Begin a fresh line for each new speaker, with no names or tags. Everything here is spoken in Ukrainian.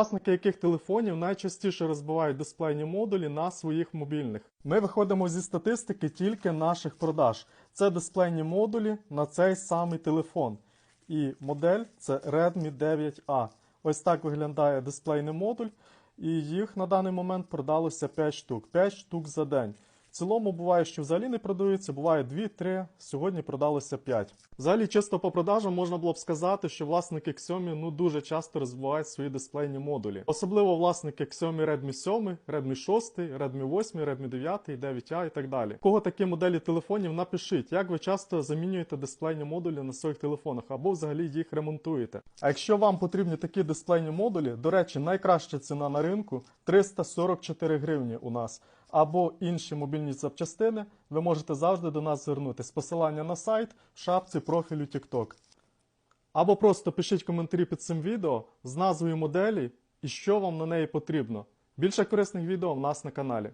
Власники яких телефонів найчастіше розбивають дисплейні модулі на своїх мобільних. Ми виходимо зі статистики тільки наших продаж. Це дисплейні модулі на цей самий телефон. І модель це Redmi 9A. Ось так виглядає дисплейний модуль, і їх на даний момент продалося 5 штук. 5 штук за день. В цілому буває, що взагалі не продаються, буває 2-3, сьогодні продалося 5. Взагалі, чисто по продажам можна було б сказати, що власники Xiaomi ну дуже часто розбивають свої дисплейні модулі. Особливо власники Xiaomi Redmi 7, Redmi 6, Redmi 8, Redmi 9, 9A і так далі. У Кого такі моделі телефонів, напишіть, як ви часто замінюєте дисплейні модулі на своїх телефонах або взагалі їх ремонтуєте. А якщо вам потрібні такі дисплейні модулі, до речі, найкраща ціна на ринку 344 гривні у нас. Або інші мобільні запчастини, ви можете завжди до нас звернутися. Посилання на сайт в шапці профілю TikTok. Або просто пишіть коментарі під цим відео з назвою моделі і що вам на неї потрібно. Більше корисних відео в нас на каналі.